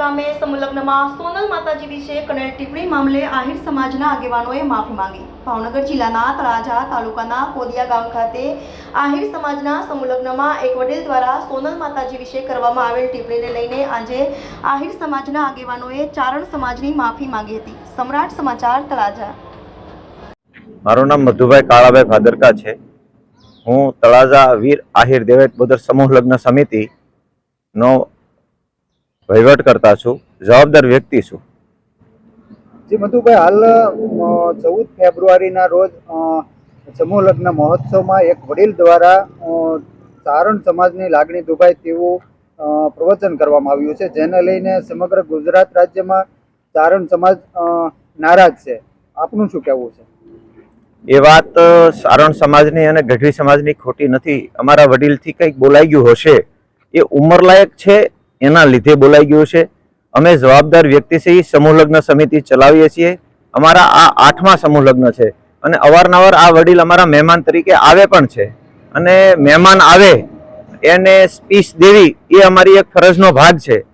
ગામે સમૂહલગ્નમાં સોનલ માતાજી વિશે કરેલ ટિપ્પણી મામલે આહિર સમાજના આગેવાનોએ માફી માંગી. ભાવનગર જિલ્લાના તળાજા તાલુકાના કોદિયા ગામ ખાતે આહિર સમાજના સમૂહલગ્નમાં એક વડીલ દ્વારા સોનલ માતાજી વિશે કરવામાં આવેલ ટિપ્પણીને લઈને આજે આહિર સમાજના આગેવાનોએ ચારણ સમાજની માફી માંગી હતી. સમ્રાટ સમાચાર તળાજા. મારું નામ મધુભાઈ કાળાભાઈ ભાદરકા છે. હું તળાજા વીર આહિર દેવેત બોદર સમૂહ લગ્ન સમિતિ નો વહીવટ કરતા છું જવાબદાર વ્યક્તિ છું. જી મધુભાઈ હાલ ચૌદ ફેબ્રુઆરીના રોજ સમૂહ લગ્ન મહોત્સવમાં એક વડીલ દ્વારા સારણ સમાજની લાગણી દુભાય તેવું પ્રવચન કરવામાં આવ્યું છે જેને લઈને સમગ્ર ગુજરાત રાજ્યમાં સારણ સમાજ નારાજ છે. આપનું શું કહેવું છે? એ વાત સારણ સમાજની અને ગઢવી સમાજની ખોટી નથી. અમારા વડીલથી કંઈક બોલાઈ ગયું હશે એ ઉંમરલાયક છે એના લીધે બોલાઈ ગયું છે. અમે જવાબદાર વ્યક્તિ છીએ સમૂહ લગ્ન સમિતિ ચલાવીએ છીએ. અમારા આ આઠમા સમૂહ લગ્ન છે અને અવારનવાર આ વડીલ અમારા મહેમાન તરીકે આવે પણ છે. અને મહેમાન આવે, એને સ્પીચ દેવી, એ અમારી એક ફરજનો ભાગ છે.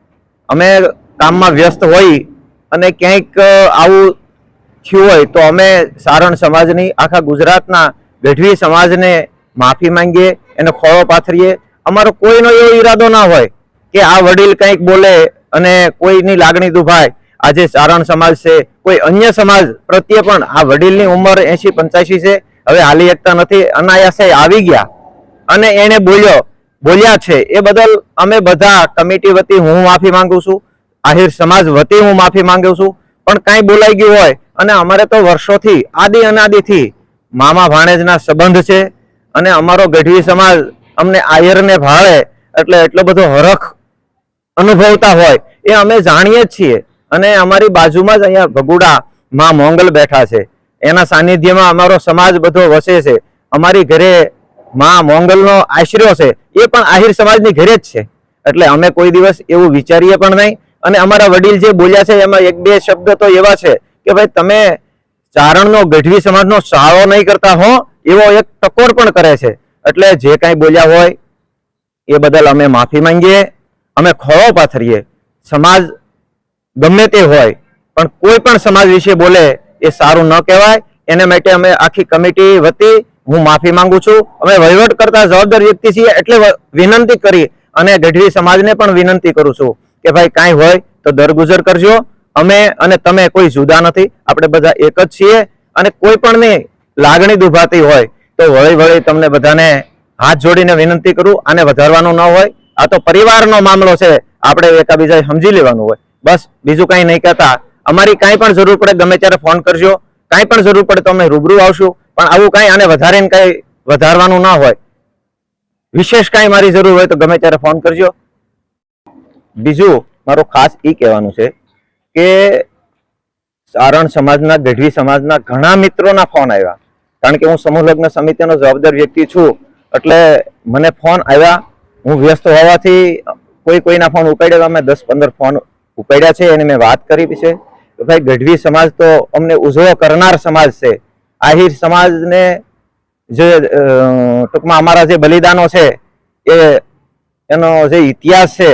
અમે કામમાં વ્યસ્ત હોઈ અને ક્યાંક આવું થયું હોય તો અમે સારણ સમાજની, આખા ગુજરાતના ગઢવી સમાજને માફી માંગીએ, એને ખોળો પાથરીએ. અમારો કોઈનો એવો ઈરાદો ના હોય. કે આ વડીલ કંઈક બોલે અને કોઈની લાગણી દુભાય, આજે સારણ સમાજ છે, કોઈ અન્ય સમાજ પ્રત્યે પણ આ વડીલની ઉંમર એસી પંચ્યાસી છે, હવે હાલી એકતા નથી, અનાયાસે આવી ગયા. અને એને બોલ્યો, બોલ્યા છે, એ બદલ અમે બધા કમિટી વતી હું માફી માંગુ છું, આહિર સમાજ વતી હું માફી માંગુ છું, પણ કાંઈ બોલાઈ ગયું હોય, અને અમારે તો વર્ષોથી આદિ અનાદિથી મામા ભાણેજના સંબંધ છે, અને અમારો ગઢવી સમાજ અમને આયરને ભાળે, એટલે એટલો બધો હરખ અનુભવતા હોય, એ અમે જાણીએ જ છીએ. અને અમારી બાજુમાં જ અહીંયા ભગુડા માં મોંગલ બેઠા છે. એના સાનિધ્યમાં અમારો સમાજ બધો વસે છે. અમારી ઘરે માં મોંગલનો આશરો છે. એ પણ આહિર સમાજની ઘરે જ છે. એટલે અમે કોઈ દિવસ એવું વિચારીએ પણ નહીં. અને અમારા વડીલ જે બોલ્યા છે, એમાં એક બે શબ્દ તો એવા છે કે ભાઈ, તમે ચારણનો ગઢવી સમાજનો સાળો નહીં કરતા હો, એવો એક ટકોર પણ કરે છે. એટલે જે કાંઈ બોલ્યા હોય, એ બદલ અમે માફી માંગીએ. અમે ખોળો પાથરીએ. સમાજ ગમે તે હોય, પણ કોઈ પણ સમાજ વિશે બોલે એ સારું ન કહેવાય. એને માટે અમે આખી કમિટી વતી હું માફી માંગુ છું. અમે વહીવટ કરતા જવાબદાર વ્યક્તિ છીએ એટલે વિનંતી કરી અને ગઢવી સમાજને પણ વિનંતી કરું છું કે ભાઈ કાંઈ હોય તો દરગુજર કરજો. અમે અને તમે કોઈ જુદા નથી. આપણે બધા એક જ છીએ અને કોઈ પણની લાગણી દુભાતી હોય તો વળી વળી તમને બધાને હાથ જોડીને વિનંતી કરું. આને વધારવાનું ન હોય. આ તો પરિવારનો મામલો છે. આપણે એકાબીજા સમજી લેવાનું હોય. બસ, બીજું કાંઈ નહીં કહેતા. અમારી કાંઈ પણ જરૂર પડે, ગમે ત્યારે ફોન કરજો. કાંઈ પણ જરૂર પડે તો અમે રૂબરૂ આવશું. પણ આવું કાંઈ આને વધારે કાંઈ વધારવાનું ના હોય. વિશેષ કાંઈ મારી જરૂર હોય તો ગમે ત્યારે ફોન કરજો. બીજું, મારું ખાસ એ કહેવાનું છે કે સારણ સમાજના, ગઢવી સમાજના ઘણા મિત્રોના ફોન આવ્યા. કારણ કે હું સમૂહ લગ્ન સમિતિનો જવાબદાર વ્યક્તિ છું. એટલે મને ફોન આવ્યા. હું વ્યસ્ત હોવાથી કોઈ કોઈના ફોન ઉપાડ્યા અમે દસ પંદર ફોન ઉપાડ્યા છે અને મેં વાત કરી છે. કે ભાઈ, ગઢવી સમાજ તો અમને ઉજવો કરનાર સમાજ છે. આહિર સમાજને જે ટૂંકમાં અમારા જે બલિદાનો છે, એ, એનો જે ઇતિહાસ છે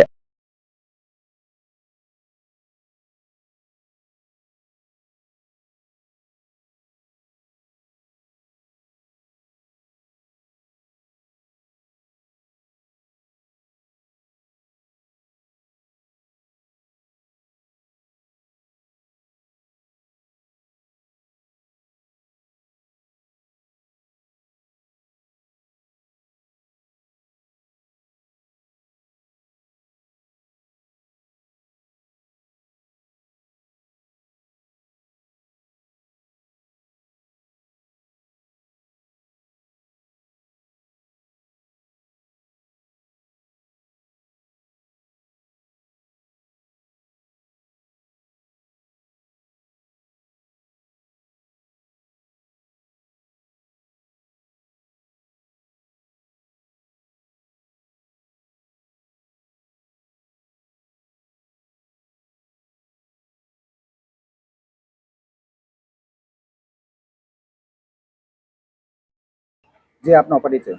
જે આપનો પરિચય.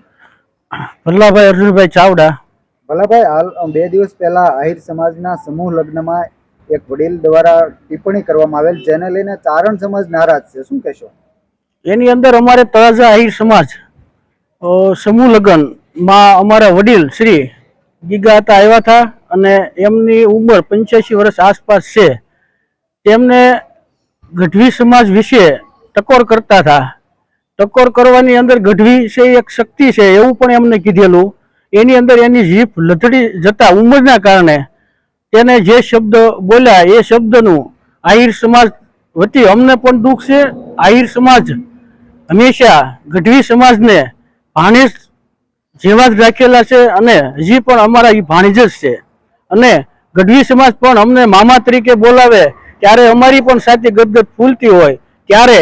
ભલ્લાભાઈ અર્જુનભાઈ ચાવડા. ભલાભાઈ હાલ બે દિવસ પહેલા આહિર સમાજના સમૂહ લગ્નમાં એક વડીલ દ્વારા ટિપ્પણી કરવામાં આવેલ જેને લઈને ચારણ સમાજ નારાજ છે. શું કહેશો? એની અંદર અમારે તળાજા આહિર સમાજ સમૂહ લગ્નમાં અમારા વડીલ શ્રી ગીગા હતા આવ્યા હતા અને એમની ઉંમર પંચ્યાસી વર્ષ આસપાસ છે. તેમને ગઢવી સમાજ વિશે ટકોર કરતા હતા. ટકોર કરવાની અંદર ગઢવી છે એક શક્તિ છે, એવું પણ એમને કીધેલું. એની અંદર એની જીભ લથડી જતા ઉંમરના કારણે તેને જે શબ્દ બોલ્યા એ શબ્દનું આહિર સમાજ વતી અમને પણ દુઃખ છે. આહિર સમાજ હંમેશા ગઢવી સમાજને ભાણેજ જેવા જ રાખેલા છે અને હજી પણ અમારા એ ભાણેજ જ છે. અને ગઢવી સમાજ પણ અમને મામા તરીકે બોલાવે, ત્યારે અમારી પણ સાથે ગદગદ ફૂલતી હોય, ત્યારે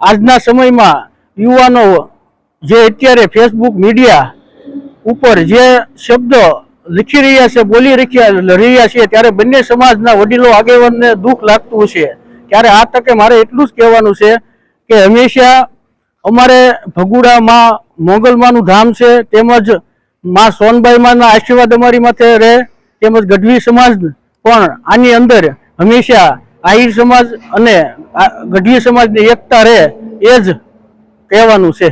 આજના સમયમાં યુવાનો જે અત્યારે ફેસબુક મીડિયા ઉપર જે શબ્દ લખી રહ્યા છે, બોલી રહ્યા રહ્યા છે, ત્યારે બંને સમાજના વડીલો આગેવાનને દુઃખ લાગતું છે ત્યારે આ તકે મારે એટલું જ કહેવાનું છે કે હંમેશા અમારે ભગુડામાં મોગલમાનું ધામ છે, તેમજમાં સોનબાઈમાંના આશીર્વાદ અમારી માથે રહે, તેમજ ગઢવી સમાજ પણ આની અંદર હંમેશા આહિર સમાજ અને ગઢવી સમાજની એકતા રહે, એ જ કહેવાનું છે.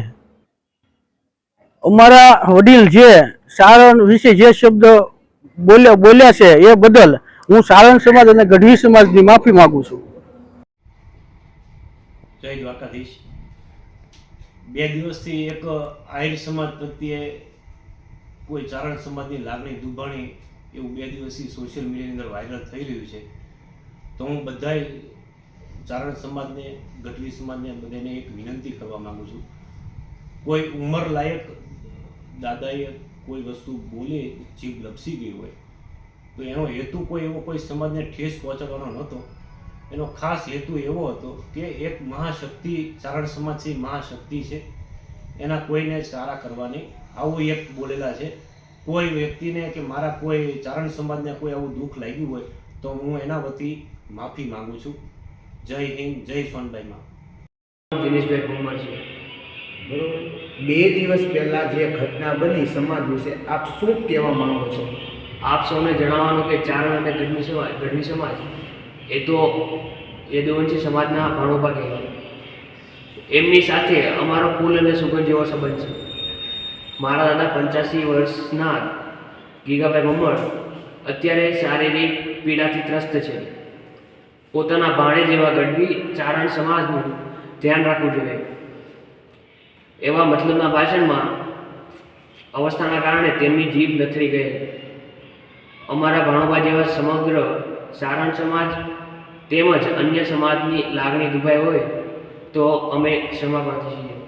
અમારા વડીલ જે સારણ વિશે જે શબ્દ બોલ્યા બોલ્યા છે એ બદલ હું સારણ સમાજ અને ગઢવી સમાજની માફી માંગુ છું. જય દ્વારકાધીશ. બે દિવસથી એક આહિર સમાજ પ્રત્યે કોઈ ચારણ સમાજની લાગણી, દુભાણી એવું બે દિવસથી સોશિયલ મીડિયાની અંદર વાયરલ થઈ રહ્યું છે. તો હું બધાય ચારણ સમાજને, ગઢવી સમાજને બધાને એક વિનંતી કરવા માગું છું. કોઈ ઉંમર લાયક દાદાએ કોઈ વસ્તુ બોલે, જીભ લપસી ગઈ હોય, તો એનો હેતુ કોઈ એવો કોઈ સમાજને ઠેસ પહોંચાડવાનો નહોતો. એનો ખાસ હેતુ એવો હતો કે એક મહાશક્તિ, ચારણ સમાજ છે મહાશક્તિ છે. એના કોઈને સારા કરવાની આવું એક બોલેલા છે. કોઈ વ્યક્તિને કે મારા કોઈ ચારણ સમાજને કોઈ આવું દુઃખ લાગ્યું હોય, તો હું એના વતી માફી માગું છું. જય હિન્દ જય સોનબાઈમાં. દિનેશભાઈ ભૂમર છે. બરોબર? બે દિવસ પહેલા જે ઘટના બની સમાજ વિશે આપ શું કહેવા માંગો છો? આપ સૌને જણાવવાનું કે ચારણ અને ગઢવી સમાજ ગઢવી સમાજ એ તો યદુવંશી સમાજના ભાણોભા કહેવાય. એમની સાથે અમારો કુલ અને સુગંધ જેવો સંબંધ છે. મારા દાદા પંચ્યાસી વર્ષના ગીગાભાઈ મમ્મડ અત્યારે શારીરિક પીડાથી ત્રસ્ત છે. પોતાના ભાણે જેવા ગઢવી ચારણ સમાજનું ધ્યાન રાખવું જોઈએ. એવા મતલબના ભાષણમાં અવસ્થાના કારણે તેમની જીભ નથરી ગઈ. અમારા ભાણોબા જેવા સમગ્ર સારણ સમાજ તેમજ અન્ય સમાજની લાગણી દુભાઈ હોય તો અમે ક્ષમા પ્રાર્થી છીએ.